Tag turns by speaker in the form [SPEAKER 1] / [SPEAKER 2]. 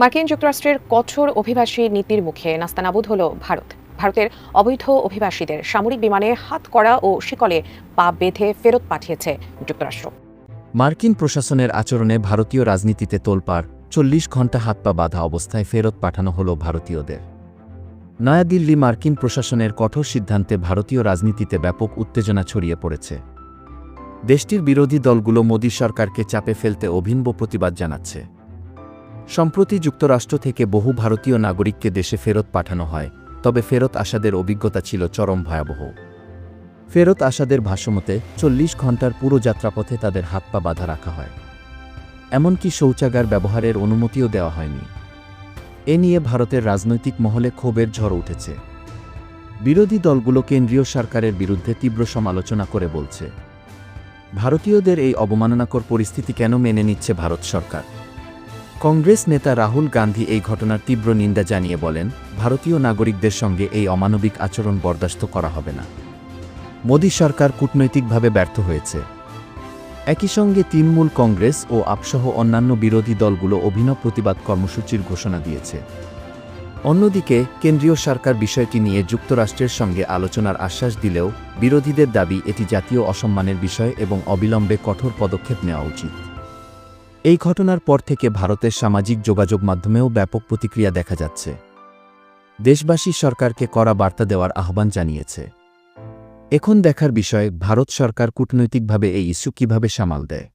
[SPEAKER 1] মার্কিন যুক্তরাষ্ট্রের কঠোর অভিবাসী নীতির মুখে নাস্তানাবুদ হল ভারত। ভারতের অবৈধ অভিবাসীদের সামরিক বিমানে হাত করা ও শিকলে পা বেঁধে ফেরত পাঠিয়েছে যুক্তরাষ্ট্র।
[SPEAKER 2] মার্কিন প্রশাসনের আচরণে ভারতীয় রাজনীতিতে তোলপাড়, চল্লিশ ঘণ্টা হাত পা বাঁধা অবস্থায় ফেরত পাঠানো হল ভারতীয়দের। নয়াদিল্লি মার্কিন প্রশাসনের কঠোর সিদ্ধান্তে ভারতীয় রাজনীতিতে ব্যাপক উত্তেজনা ছড়িয়ে পড়েছে। দেশটির বিরোধী দলগুলো মোদী সরকারকে চাপে ফেলতে অভিনব প্রতিবাদ জানাচ্ছে। সম্প্রতি যুক্তরাষ্ট্র থেকে বহু ভারতীয় নাগরিককে দেশে ফেরত পাঠানো হয়, তবে ফেরত আসাদের অভিজ্ঞতা ছিল চরম ভয়াবহ। ফেরত আসাদের ভাষ্যমতে, চল্লিশ ঘণ্টার পুরো যাত্রাপথে তাদের হাত পা বাঁধা রাখা হয়। এমনকি শৌচাগার ব্যবহারের অনুমতিও দেওয়া হয়নি। এ নিয়ে ভারতের রাজনৈতিক মহলে ক্ষোভের ঝড় উঠেছে। বিরোধী দলগুলো কেন্দ্রীয় সরকারের বিরুদ্ধে তীব্র সমালোচনা করে বলছে, ভারতীয়দের এই অবমাননাকর পরিস্থিতি কেন মেনে নিচ্ছে ভারত সরকার? কংগ্রেস নেতা রাহুল গান্ধী এই ঘটনার তীব্র নিন্দা জানিয়ে বলেন, ভারতীয় নাগরিকদের সঙ্গে এই অমানবিক আচরণ বরদাস্ত করা হবে না। মোদী সরকার কূটনৈতিকভাবে ব্যর্থ হয়েছে। একই সঙ্গে তৃণমূল কংগ্রেস ও আপসহ অন্যান্য বিরোধী দলগুলো অভিনব প্রতিবাদ কর্মসূচির ঘোষণা দিয়েছে। অন্যদিকে, কেন্দ্রীয় সরকার বিষয়টি নিয়ে যুক্তরাষ্ট্রের সঙ্গে আলোচনার আশ্বাস দিলেও বিরোধীদের দাবি এটি জাতীয় অসম্মানের বিষয় এবং অবিলম্বে কঠোর পদক্ষেপ নেওয়া উচিত। এই ঘটনার পর থেকে ভারতের সামাজিক যোগাযোগ মাধ্যমেও ব্যাপক প্রতিক্রিয়া দেখা যাচ্ছে। দেশবাসী সরকারকে কড়া বার্তা দেওয়ার আহ্বান জানিয়েছে। এখন দেখার বিষয়, ভারত সরকার কূটনৈতিকভাবে এই ইস্যু কীভাবে সামাল দেয়?